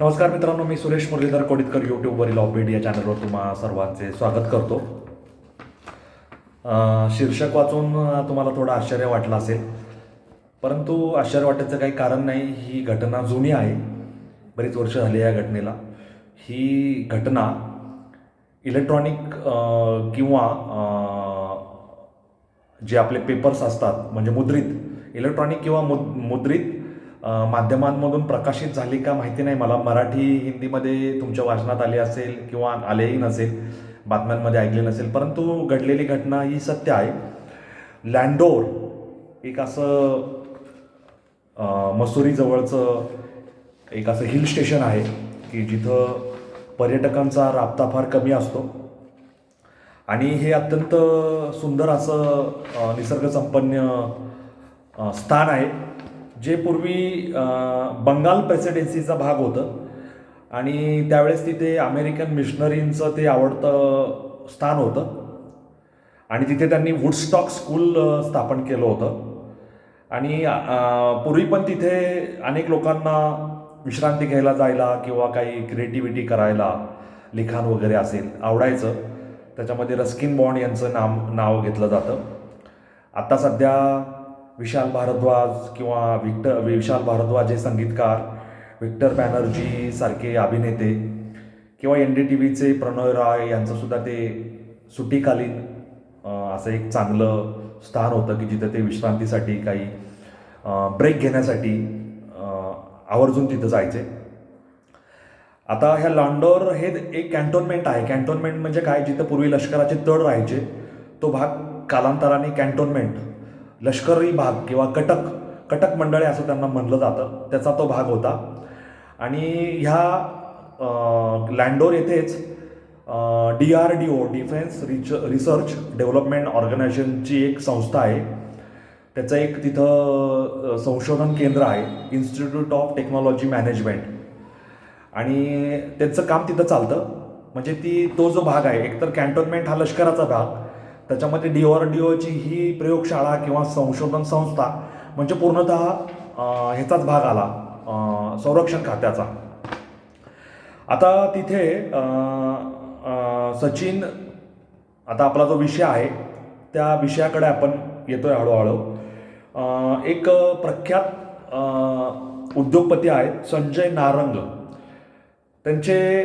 नमस्कार मित्रांनो मी सुरेश मुरलीधर कोडितकर यूट्यूबवरील ऑफबीट या चॅनलवर तुम्हा सर्वांचे स्वागत करतो. शीर्षक वाचून तुम्हाला थोडं आश्चर्य वाटलं असेल. परंतु आश्चर्य वाटायचं काही कारण नाही ही घटना जुनी आहे. बरीच वर्ष झाली या घटनेला. ही घटना इलेक्ट्रॉनिक किंवा जे आपले पेपर्स असतात म्हणजे मुद्रित इलेक्ट्रॉनिक किंवा मुद मुद्रित माध्यमांमधून प्रकाशित झाली का माहिती नाही. मला मराठी हिंदीमध्ये तुमच्या वाचनात आली असेल किंवा आलेही नसेल बातम्यांमध्ये ऐकले नसेल. परंतु घडलेली घटना ही सत्य आहे. लँडोर एक असं मसुरीजवळचं एक असं हिल स्टेशन आहे की जिथं पर्यटकांचा राबता फार कमी असतो. आणि हे अत्यंत सुंदर असं निसर्गसंपन्न स्थान आहे. जे पूर्वी बंगाल प्रेसिडेन्सीचा भाग होतं आणि त्यावेळेस तिथे अमेरिकन मिशनरींचं ते आवडतं स्थान होतं आणि तिथे त्यांनी वुडस्टॉक स्कूल स्थापन केलं होतं. आणि पूर्वी पण तिथे अनेक लोकांना विश्रांती घ्यायला जायला किंवा काही क्रिएटिव्हिटी करायला लिखाण वगैरे असेल आवडायचं. त्याच्यामध्ये रस्किन बॉन्ड यांचं नाम नाव घेतलं जातं. आता सध्या विशाल भारद्वाज किंवा विक्टर विशाल भारद्वाज हे संगीतकार विक्टर बॅनर्जी सारखे अभिनेते किंवा एन डी टी व्हीचे प्रणय राय यांचंसुद्धा ते सुट्टीकालीन असं एक चांगलं स्थान होतं की जिथं ते विश्रांतीसाठी काही ब्रेक घेण्यासाठी आवर्जून तिथं जायचे. आता ह्या लांडोर हे एक कॅन्टोनमेंट आहे. कॅन्टोनमेंट म्हणजे काय? जिथं पूर्वी लष्कराचे तळ राहायचे तो भाग कालांतराने कॅन्टोनमेंट लष्करी भाग किंवा कटक कटक मंडळे असं त्यांना म्हणलं जातं. त्याचा तो भाग होता. आणि ह्या लँडोर येथेच D R D O defence rich research development ऑर्गनायझेशनची एक संस्था आहे. त्याचं एक तिथं संशोधन केंद्र आहे. Institute of technology management. आणि त्यांचं काम तिथं चालतं. म्हणजे ती तो जो भाग आहे एकतर कॅन्टोनमेंट हा लष्कराचा भाग त्याच्यामध्ये डी आर डी ओची ही प्रयोगशाळा किंवा संशोधन संस्था म्हणजे पूर्णतः ह्याचाच भाग आला संरक्षण खात्याचा. आता तिथे सचिन आता आपला जो विषय आहे त्या विषयाकडे आपण येतोय हळूहळू. एक प्रख्यात उद्योगपती आहेत संजय नारंग. त्यांचे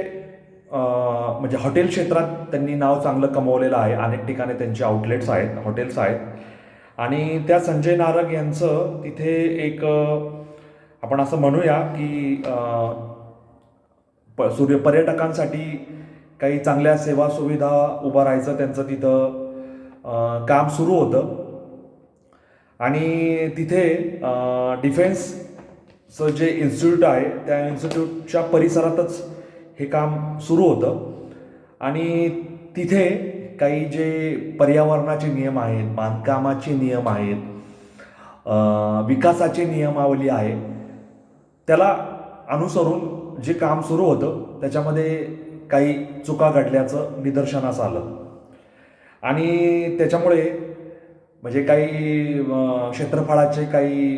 म्हणजे हॉटेल क्षेत्रात त्यांनी नाव चांगलं कमवलेलं आहे. अनेक ठिकाणी त्यांचे आउटलेट्स आहेत हॉटेल्स आहेत. आणि त्या संजय नारग यांचं तिथे एक आपण असं म्हणूया की प सूर्य पर्यटकांसाठी काही चांगल्या सेवा सुविधा उभं राहायचं त्यांचं तिथं काम सुरू होतं. आणि तिथे डिफेन्सचं जे इन्स्टिट्यूट आहे त्या इन्स्टिट्यूटच्या परिसरातच हे काम सुरू होतं. आणि तिथे काही जे पर्यावरणाचे नियम आहेत बांधकामाचे नियम आहेत विकासाचे विकासाची नियमावली आहे त्याला अनुसरून जे काम सुरू होतं त्याच्यामध्ये काही चुका घडल्याचं निदर्शनास आलं. आणि त्याच्यामुळे म्हणजे काही क्षेत्रफळाचे काही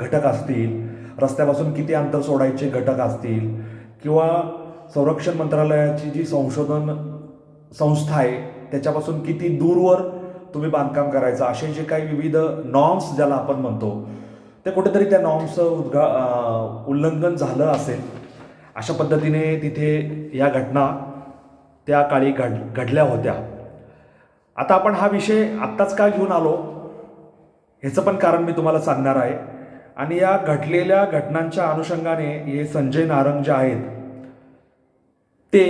घटक असतील रस्त्यापासून किती अंतर सोडायचे घटक असतील किंवा संरक्षण मंत्रालयाची जी संशोधन संस्था आहे त्याच्यापासून किती दूरवर तुम्ही बांधकाम करायचं असे जे काही विविध नॉर्म्स ज्याला आपण म्हणतो ते कुठेतरी त्या नॉर्म्सचं उद्गा उल्लंघन झालं असेल. अशा पद्धतीने तिथे या घटना त्या काळी घड घडल्या होत्या. आता आपण हा विषय आत्ताच का घेऊन आलो ह्याचं पण कारण मी तुम्हाला सांगणार आहे. आणि या घडलेल्या घटनांच्या अनुषंगाने हे संजय नारंग जे आहेत ते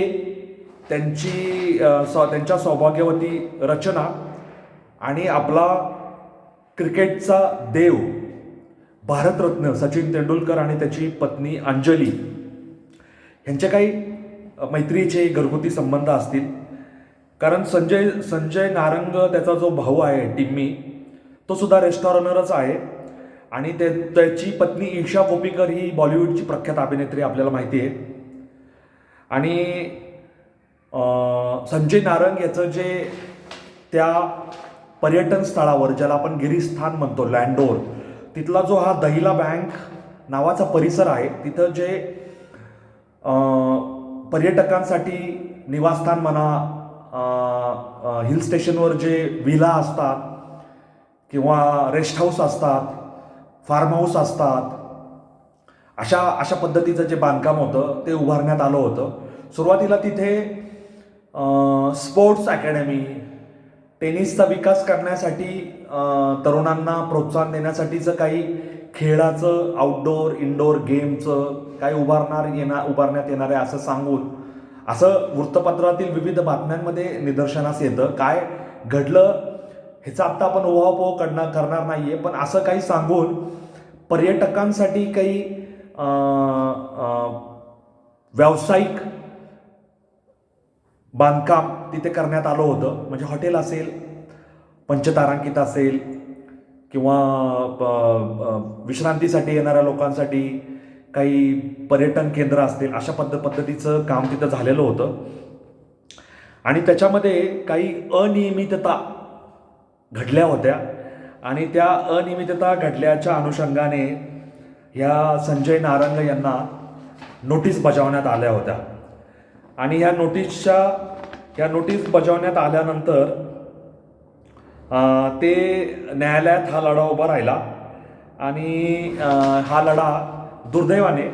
त्यांची सॉ त्यांच्या सौभाग्यवती रचना आणि आपला क्रिकेटचा देव भारतरत्न सचिन तेंडुलकर आणि त्याची पत्नी अंजली यांचे काही मैत्रीचे घरगुती संबंध असतील. कारण संजय संजय नारंग त्याचा जो भाऊ आहे टिम्मी तो सुद्धा रेस्टॉरनरच आहे. आणि त्याची पत्नी ईशा कोपीकर ही बॉलिवूडची प्रख्यात अभिनेत्री आपल्याला माहिती आहे. आणि संजय नारंग याचं जे त्या पर्यटन स्थळावर ज्याला आपण गिरीस्थान म्हणतो लँडोर तिथला जो हा दहिला बँक नावाचा परिसर आहे तिथं जे पर्यटकांसाठी निवासस्थान म्हणा हिल स्टेशनवर जे विला असतात किंवा रेस्ट हाऊस असतात फार्म हाऊस असतात अशा अशा पद्धतीचं जे बांधकाम होतं ते उभारण्यात आलं होतं. सुरुवातीला तिथे स्पोर्ट्स अकॅडमी टेनिसचा विकास करण्यासाठी तरुणांना प्रोत्साहन देण्यासाठीचं काही खेळाचं आउटडोअर इनडोअर गेमचं काही उभारणार येणार उभारण्यात येणार आहे असं सांगून असं वृत्तपत्रातील विविध बातम्यांमध्ये निदर्शनास येतं. काय घडलं ह्याचा आत्ता आपण उहापोह करणार करणार नाही आहे पण असं काही सांगून पर्यटकांसाठी काही व्यावसायिक बांधकाम तिथे करण्यात आलं होतं. म्हणजे हॉटेल असेल पंचतारांकित असेल किंवा विश्रांतीसाठी येणाऱ्या लोकांसाठी काही पर्यटन केंद्र असतील अशा पद्ध पद्धतीचं काम तिथं झालेलं होतं. आणि त्याच्यामध्ये काही अनियमितता घडल्या होत्या. आणि त्या अनियमितता घडल्याच्या अनुषंगाने ह्या संजय नारंग यांना नोटीस बजावण्यात आल्या होत्या. आणि ह्या नोटीसच्या ह्या नोटीस बजावण्यात आल्यानंतर ते न्यायालयात हा लढा उभा राहिला. आणि हा लढा दुर्दैवाने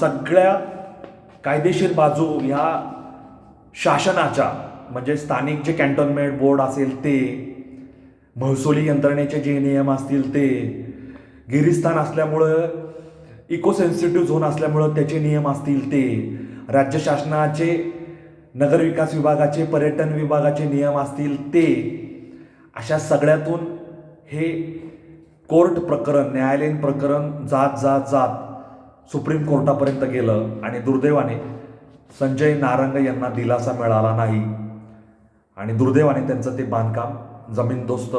सगळ्या कायदेशीर बाजू ह्या शासनाच्या म्हणजे स्थानिक जे कॅन्टोन्मेंट बोर्ड असेल ते महसुली यंत्रणेचे जे नियम असतील ते गिरिस्थान असल्यामुळं इको सेन्सिटिव्ह झोन असल्यामुळं त्याचे नियम असतील ते. राज्य शासनाचे नगरविकास विभागाचे पर्यटन विभागाचे नियम असतील ते. अशा सगळ्यातून हे कोर्ट प्रकरण न्यायालयीन प्रकरण जात जात जात सुप्रीम कोर्टापर्यंत गेलं आणि दुर्दैवाने संजय नारंग यांना दिलासा मिळाला नाही. आणि दुर्दैवाने त्यांचं ते बांधकाम जमीनदोस्त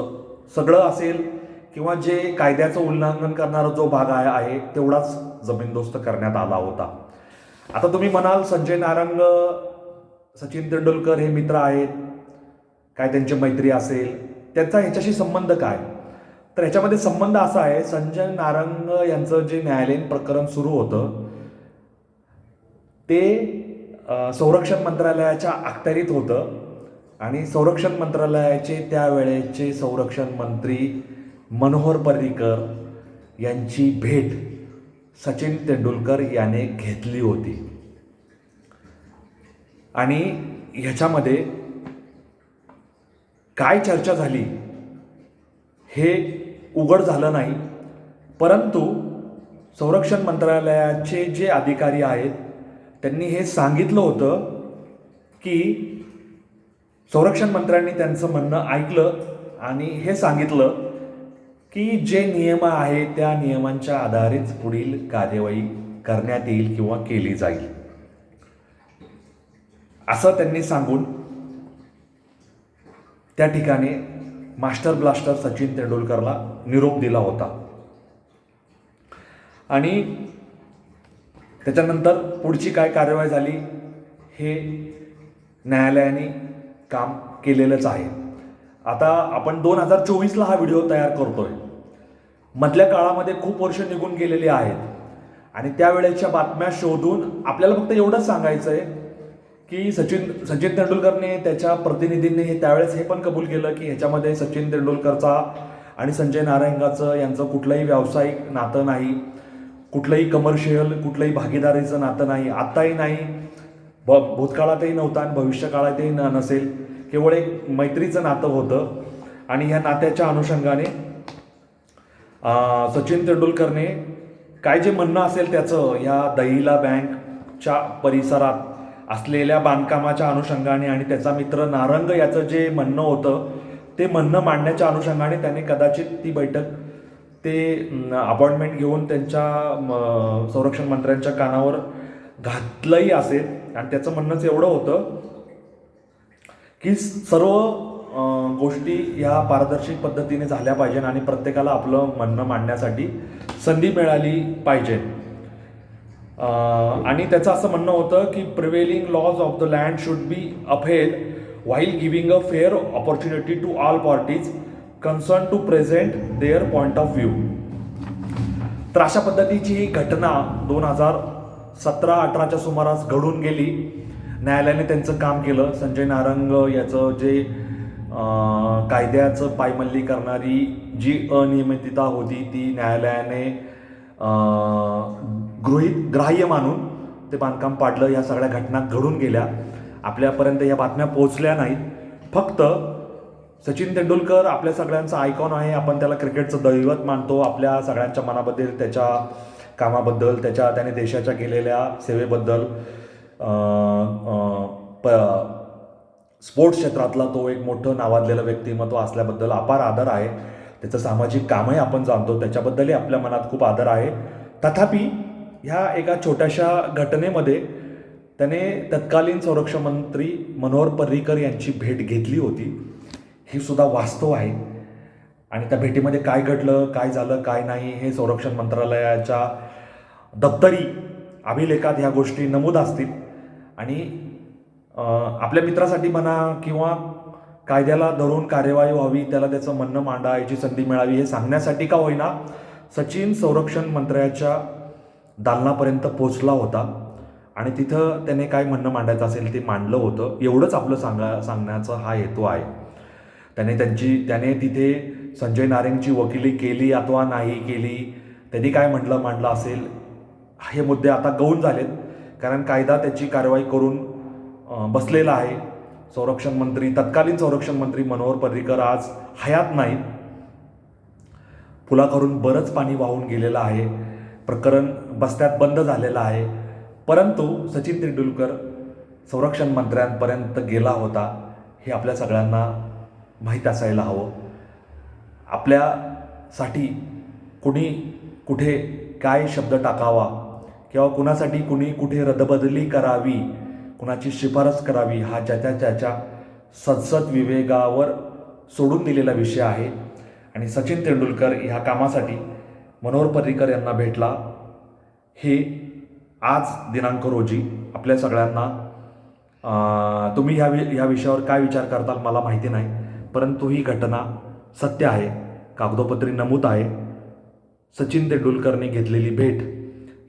सगळं असेल. किंवा जे कायद्याचं उल्लंघन करणारा जो भाग आहे तेवढाच जमीनदोस्त करण्यात आला होता. आता तुम्ही म्हणाल संजय नारंग सचिन तेंडुलकर हे मित्र आहेत काय त्यांची मैत्री असेल त्यांचा ह्याच्याशी संबंध काय? तर ह्याच्यामध्ये संबंध असा आहे संजय नारंग यांचं जे न्यायालयीन प्रकरण सुरू होतं ते संरक्षण मंत्रालयाच्या अखत्यारीत होतं. आणि संरक्षण मंत्रालयाचे त्यावेळेचे संरक्षण मंत्री मनोहर पर्रिकर यांची भेट सचिन तेंडुलकर याने घेतली होती. आणि ह्याच्यामध्ये काय चर्चा झाली हे उघड झालं नाही परंतु संरक्षण मंत्रालयाचे जे अधिकारी आहेत त्यांनी हे सांगितलं होतं की संरक्षण मंत्र्यांनी त्यांचं म्हणणं ऐकलं आणि हे सांगितलं की जे नियम आहे त्या नियमांच्या आधारेच पुढील कार्यवाही करण्यात येईल किंवा केली जाईल. असं त्यांनी सांगून त्या ठिकाणी मास्टर ब्लास्टर सचिन तेंडुलकरला निरोप दिला होता. आणि त्याच्यानंतर पुढची काय कार्यवाही झाली हे न्यायालयाने काम केलेलंच आहे. आता आपण दोन हजार चोवीसला हा व्हिडिओ तयार करतोय. मधल्या काळामध्ये खूप वर्ष निघून गेलेली आहेत. आणि त्यावेळेच्या बातम्या शोधून आपल्याला फक्त एवढंच सांगायचं आहे की सचिन सचिन तेंडुलकरने त्याच्या प्रतिनिधींनी हे त्यावेळेस हे पण कबूल केलं की ह्याच्यामध्ये सचिन तेंडुलकरचा आणि संजय नारायणगाचं यांचं कुठलंही व्यावसायिक नातं नाही. कुठलंही कमर्शियल कुठलंही भागीदारीचं नातं नाही. आत्ताही नाही. भ भूतकाळातही नव्हतं आणि भविष्यकाळातही न नसेल. केवळ एक मैत्रीचं नातं होतं. आणि ह्या नात्याच्या अनुषंगाने सचिन तेंडुलकरने काय जे म्हणणं असेल त्याचं ह्या दहिला बँकच्या परिसरात असलेल्या बांधकामाच्या अनुषंगाने आणि त्याचा मित्र नारंग याचं जे म्हणणं होतं ते म्हणणं मांडण्याच्या अनुषंगाने त्याने कदाचित ती बैठक ते अपॉइंटमेंट घेऊन त्यांच्या म, संरक्षण मंत्र्यांच्या कानावर घातलंही असेल. आणि त्याचं म्हणणंच एवढं होतं की सर्व गोष्टी ह्या पारदर्शक पद्धतीने झाल्या पाहिजे आणि प्रत्येकाला आपलं म्हणणं मांडण्यासाठी संधी मिळाली पाहिजे आणि त्याचं असं म्हणणं होतं की prevailing laws of the land should be afforded while giving a fair opportunity to all parties concerned to present their point of view तर अशा पद्धतीची ही घटना दोन हजार सतरा अठराच्या सुमारास घडून गेली. न्यायालयाने त्यांचं काम केलं. संजय नारंग याचं जे कायद्याचं पायमल्ली करणारी जी अनियमितता होती ती न्यायालयाने गृहित गृहीत ग्राह्य मानून ते बांधकाम पाडलं. या सगळ्या घटना घडून गेल्या. आपल्यापर्यंत या बातम्या पोहोचल्या नाहीत. फक्त सचिन तेंडुलकर आपल्या सगळ्यांचा आयकॉन आहे. आपण त्याला क्रिकेटचं दैवत मानतो. आपल्या सगळ्यांच्या मनाबद्दल त्याच्या कामाबद्दल त्याच्या त्याने देशाच्या केलेल्या सेवेबद्दल. प स्पोर्ट्स क्षेत्रातला तो एक मोठं नावाजलेलं व्यक्तिमत्व असल्याबद्दल अपार आदर आहे. त्याचं सामाजिक कामही आपण जाणतो. त्याच्याबद्दलही आपल्या मनात खूप आदर आहे. तथापि ह्या एका छोट्याशा घटनेमध्ये त्याने तत्कालीन संरक्षण मंत्री मनोहर पर्रीकर यांची भेट घेतली होती. हे सुद्धा वास्तव आहे. आणि त्या भेटीमध्ये काय घडलं काय झालं काय नाही हे संरक्षण मंत्रालयाच्या दप्तरी अभिलेखात ह्या गोष्टी नमूद असतील. आणि आपल्या मित्रासाठी म्हणा किंवा कायद्याला धरून कार्यवाही व्हावी त्याला त्याचं म्हणणं मांडायची संधी मिळावी हे सांगण्यासाठी का होईना सचिन संरक्षण मंत्र्याच्या दालनापर्यंत पोचला होता आणि तिथं त्याने काय म्हणणं मांडायचं असेल ते मांडलं होतं. एवढंच आपलं सांगा सांगण्याचा हा हेतू आहे. त्याने त्यांची त्याने तिथे संजय नारेंगची वकिली केली अथवा नाही केली त्यांनी काय म्हटलं मांडलं असेल हे मुद्दे आता गौण झालेत. कारण कायदा त्याची कारवाई करून बसलेला आहे. संरक्षण मंत्री तत्कालीन संरक्षण मंत्री मनोहर पर्रीकर आज हयात नाहीत. पुलाकरून बरंच पाणी वाहून गेलेलं आहे. प्रकरण बस्त्यात बंद झालेलं आहे. परंतु सचिन तेंडुलकर संरक्षण मंत्र्यांपर्यंत गेला होता. हे आपल्या सगळ्यांना माहीत असायला हवं. आपल्यासाठी कुणी कुठे काय शब्द टाकावा किंवा कुणासाठी कुणी कुठे रदबदली करावी कुणाची शिफारस करावी हा ज्याच्या त्याच्या सदसद विवेगावर सोडून दिलेला विषय आहे. आणि सचिन तेंडुलकर ह्या कामासाठी मनोहर पर्रीकर यांना भेटला. हे आज दिनांक रोजी आपल्या सगळ्यांना तुम्ही ह्या वि ह्या विषयावर काय विचार करताल मला माहिती नाही परंतु ही घटना सत्य आहे. कागदोपत्री नमूद आहे. सचिन तेंडुलकरने घेतलेली भेट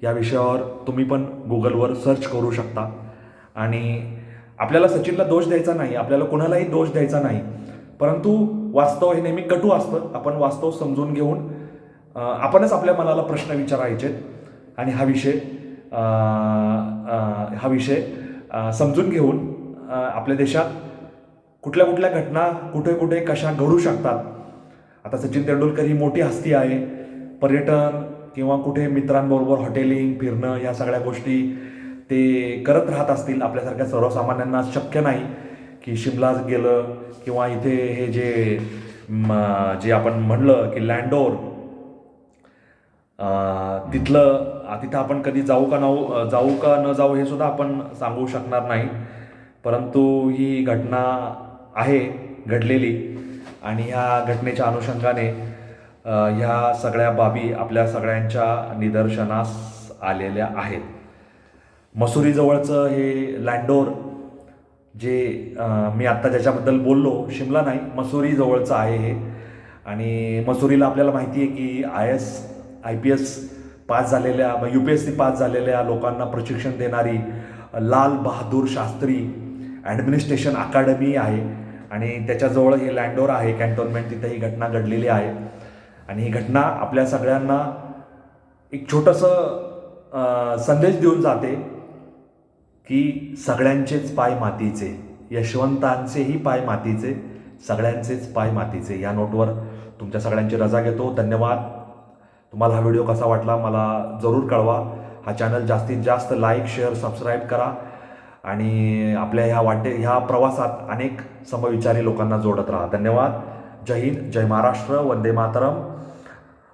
या विषयावर तुम्ही पण गुगलवर सर्च करू शकता. आणि आपल्याला सचिनला दोष द्यायचा नाही आपल्याला कोणालाही दोष द्यायचा नाही. परंतु वास्तव हे नेहमी कटू असतं. आपण वास्तव समजून घेऊन आपणच आपल्या मनाला प्रश्न विचारायचे आणि हा विषय हा विषय समजून घेऊन आपल्या देशात कुठल्या कुठल्या घटना कुठे कुठे कशा घडू शकतात. आता सचिन तेंडुलकर ही मोठी हस्ती आहे. पर्यटन किंवा कुठे मित्रांबरोबर हॉटेलिंग फिरणं या सगळ्या गोष्टी ते करत राहत असतील. आपल्यासारख्या सर्वसामान्यांना शक्य नाही की शिमलाच गेलं किंवा इथे हे जे जे आपण म्हणलं की लँडोर तिथलं तिथं आपण कधी जाऊ का नाऊ जाऊ का न जाऊ हे सुद्धा आपण सांगू शकणार नाही. परंतु ही घटना आहे घडलेली. आणि ह्या घटनेच्या अनुषंगाने ह्या सगळ्या बाबी आपल्या सगळ्यांच्या निदर्शनास आलेल्या आहेत. मसुरीजवळचं हे लँडोर जे मी आत्ता ज्याच्याबद्दल बोललो शिमला नाही मसुरीजवळचं आहे हे. आणि मसुरीला आपल्याला माहिती आहे की I S I P S pass झालेल्या U P S C pass झालेल्या लोकांना प्रशिक्षण देणारी लाल बहादूर शास्त्री ॲडमिनिस्ट्रेशन अकादमी आहे. आणि त्याच्याजवळ हे लँडोर आहे कॅन्टोनमेंट तिथे ही घटना घडलेली आहे. आणि ही घटना आपल्या सगळ्यांना एक छोटंसं संदेश देऊन जाते की सगळ्यांचेच पाय मातीचे यशवंतांचेही पाय मातीचे सगळ्यांचेच पाय मातीचे. या नोटवर तुमच्या सगळ्यांची रजा घेतो. धन्यवाद. तुम्हाला हा व्हिडिओ कसा वाटला मला जरूर कळवा. हा चॅनल जास्तीत जास्त लाईक शेअर सबस्क्राईब करा आणि आपल्या ह्या वाटे ह्या प्रवासात अनेक समविचारी लोकांना जोडत राहा. धन्यवाद. जय हिंद. जय महाराष्ट्र. वंदे मातरम.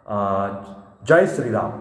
अं, जय श्रीराम